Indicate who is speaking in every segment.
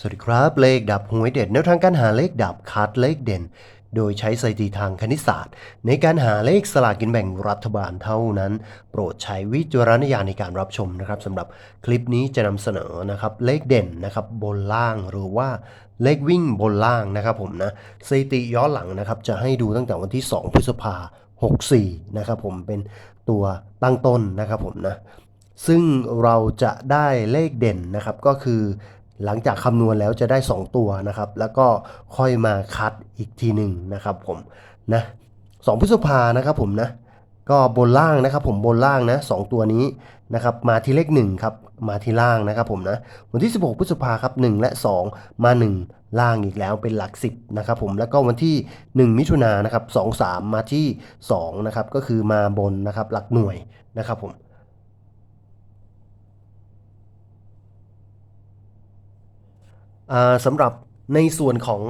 Speaker 1: สวัสดีครับเลขดับหวยเด็ดแนวทางการหาเลขดับคัดเลขเด่น โดยใช้สถิติทางคณิตศาสตร์ ในการหาเลขสลากกินแบ่งรัฐบาลเท่านั้น โปรดใช้วิจารณญาณในการรับชมนะครับสำหรับคลิปนี้จะนำเสนอนะครับเลขเด่นนะครับบนล่างหรือว่าเลขวิ่งบนล่างนะครับผมนะสถิติย้อนหลังนะครับจะให้ดูตั้งแต่วันที่ 2 พฤษภา64นะครับผมเป็นตัวตั้งต้นนะครับผมนะซึ่งเราจะได้เลขเด่นนะครับก็คือ หลังจากคำนวณแล้วจะได้ 2 ตัวนะครับ แล้วก็ค่อยมาคัดอีกทีหนึ่งนะครับผมนะสองพฤษภานะครับผมนะก็บนล่างนะครับผมบนล่างนะสองตัวนี้นะครับมาที่เลข1ครับมาที่ล่างนะครับผมนะวันที่ 16 พฤษภาครับ1และ 2 มา 1 ล่างอีกแล้วเป็นหลัก 10นะครับผมแล้วก็วันที่ 1 มิถุนายนนะครับ2 3 มาที่2นะครับก็คือมาบนนะครับหลักหน่วยนะครับผม อ่า สำหรับในส่วนของ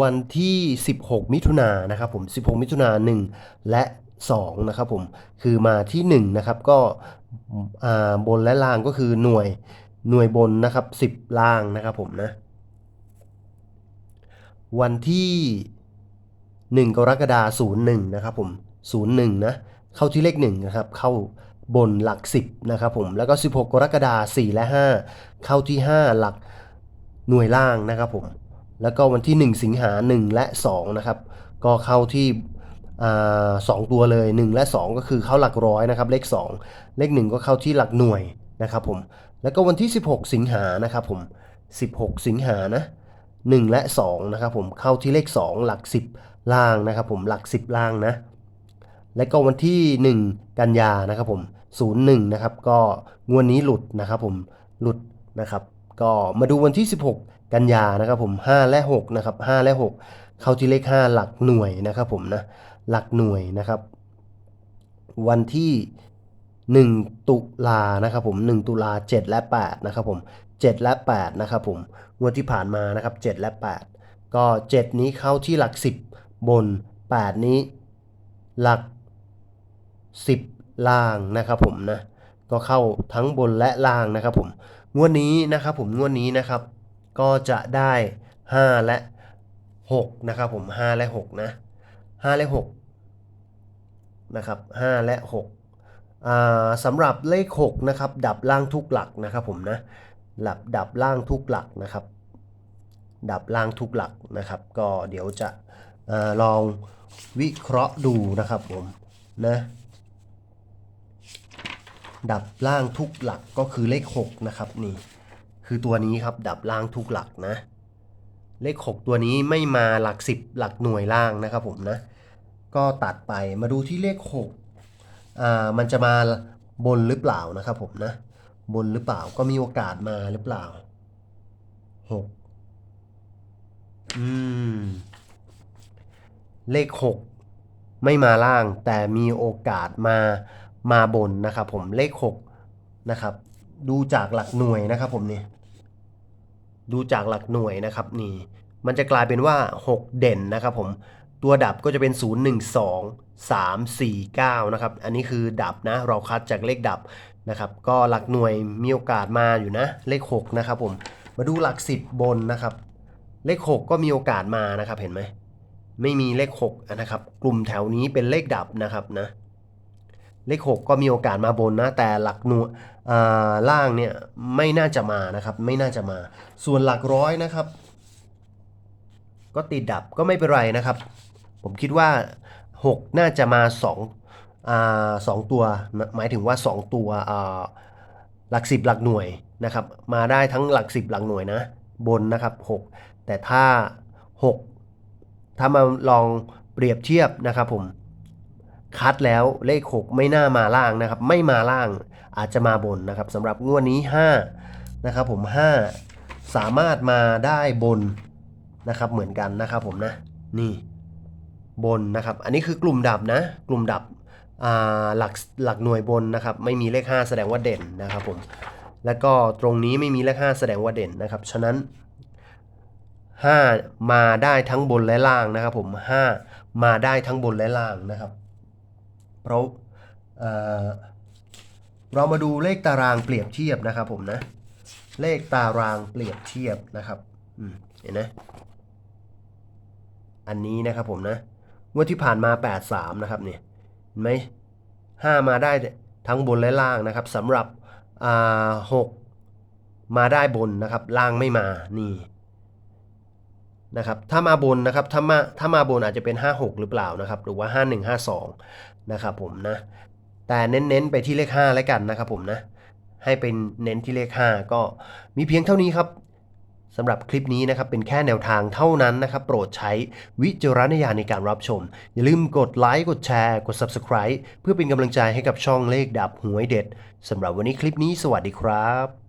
Speaker 1: วันที่ 16 มิถุนายนนะครับผม 16 มิถุนายน1และ 2 นะครับผม คือมาที่ 1 นะครับ ก็บนและล่างก็คือหน่วยหน่วยบนนะครับ 10 ล่างนะครับผมนะ วันที่ 1 กรกฎาคม01 นะครับผม 01 นะ เข้าที่เลข 1 นะครับ เข้าบนหลัก 10 นะครับผม แล้วก็ 16 กรกฎาคม4 และ 5 เข้าที่ 5 หลัก หน่วยล่างนะครับผมแล้วก็วันที่ 1 สิงหา 1 และ 2 นะครับ ก็เข้าที่สองตัวเลย 1 และ 2 ก็คือเข้าหลักร้อยนะครับ เลข 2 เลข 1 ก็เข้าที่หลักหน่วยนะครับผมแล้วก็วันที่ 16 สิงหานะครับผม16 สิงหานะ1และ 2 นะครับผมเข้าที่เลข 2 หลัก 10 ล่างนะครับผมหลัก 10 ล่างนะและก็วันที่ 1 กันยานะครับผม 01 นะครับ ก็งวดนี้หลุดนะครับผมหลุดนะครับ ก็มาดูวันที่ 16 กันยานะครับผม 5 และ6นะครับ5และ 6 เข้าที่เลข 5 หลักหน่วยนะครับผมนะหลักหน่วยนะครับ วันที่ 1 ตุลานะครับผม 1 ตุลา 7 และ 8 นะครับผม 7 และ 8 นะครับผมงวดที่ผ่านมานะครับ 7 และ 8 ก็ 7 นี้เข้าที่หลัก 10 บน 8 นี้ หลัก 10 ล่างนะครับผมนะก็เข้าทั้งบนและล่างนะครับผม งวดนี้นะครับผมงวดนี้นะครับก็จะได้ 5 และ 6 นะครับผม 5 และ 6 นะ 5 และ 6 นะครับ 5 และ 6สำหรับเลข 6 นะครับ ดับล่างทุกหลักนะครับผมนะหลับดับล่างทุกหลักนะครับ ดับล่างทุกหลักนะครับ ก็เดี๋ยวจะอลองวิเคราะห์ดูนะครับผมนะ ดับล่างทุกหลักก็คือเลข 6 นะครับนี่ คือตัวนี้ครับดับล่างทุกหลักนะ เลข 6 ตัวนี้ไม่มาหลัก 10 หลักหน่วยล่างนะครับผมนะ ก็ตัดไปมาดูที่เลข6อ่ามันจะมาบนหรือเปล่านะครับผมนะ บนหรือเปล่าก็มีโอกาสมาหรือเปล่า 6 อืม เลข 6 ไม่มาล่างแต่มีโอกาสมา มาบนนะครับผมเลข 6 นะครับ ดูจากหลักหน่วยนะครับผมนี่ดูจากหลักหน่วยนะครับนี่มันจะกลายเป็นว่า 6 เด่นนะครับผมตัวดับก็จะเป็น 0 1 2 3 4 9 นะครับ อันนี้คือดับนะ เราคัดจากเลขดับนะครับ ก็หลักหน่วยมีโอกาสมาอยู่นะ เลข 6 นะครับผม มาดูหลัก 10 บนนะครับ เลข 6 ก็มีโอกาสมานะครับ เห็นไหม ไม่มีเลข 6 นะครับ กลุ่มแถวนี้เป็นเลขดับนะครับนะ เลข 6 ก็มีโอกาสมาบนนะ แต่หลักหน่วยล่างเนี่ยไม่น่าจะมานะครับ ไม่น่าจะมา ส่วนหลักร้อยนะครับ ก็ติดดับก็ไม่เป็นไรนะครับ ผมคิดว่า 6 น่าจะมา2อ่าสองตัว หมายถึงว่า 2 ตัวหลัก 10 หลักหน่วยนะครับ มาได้ทั้งหลัก 10 หลักหน่วยนะ บนนะครับ 6 แต่ถ้า 6 ถ้ามาลองเปรียบเทียบนะครับผม คัดแล้วเลข 6 ไม่น่ามาล่างนะครับ ไม่มาล่างอาจจะมาบนนะครับสำหรับงวดนี้5นะครับผม 5 สามารถมาได้บนนะครับเหมือนกันนะครับผมนะนี่บนนะครับ อันนี้คือกลุ่มดับนะ กลุ่มดับหลักหลักหน่วยบนนะครับ ไม่มีเลข 5 แสดงว่าเด่นนะครับผมแล้วก็ตรงนี้ไม่มีเลข 5 แสดงว่าเด่นนะครับ ฉะนั้น 5 มาได้ทั้งบนและล่างนะครับผม 5 มาได้ทั้งบนและล่างนะครับ เราเเรามาดูเลขตารางเปรียบเทียบนะครับผมนะ เลขตารางเปรียบเทียบนะครับเห็นไหมอันนี้นะครับผมนะงวดที่ผ่านมา 83 นะครับเนี่ยเห็นไหมห้ามาได้ทั้งบนและล่างนะครับสำหรับหกมาได้บนนะครับ ล่างไม่มานี่นะครับถ้ามาบนนะครับถ้ามาถ้ามาบนอาจจะเป็น 56 หรือเปล่านะครับ หรือว่า 5152 นะครับผมนะ แต่เน้นๆไปที่เลข 5 แล้วกันนะครับผมนะ ให้เป็นเน้นที่เลข 5 ก็มีเพียงเท่านี้ครับสำหรับคลิปนี้นะครับเป็นแค่แนวทางเท่านั้นนะครับ โปรดใช้วิจารณญาณในการรับชม อย่าลืมกดไลค์กดแชร์ กด Subscribe เพื่อเป็นกำลังใจให้กับช่องเลขดับหวยเด็ดสำหรับวันนี้คลิปนี้สวัสดีครับ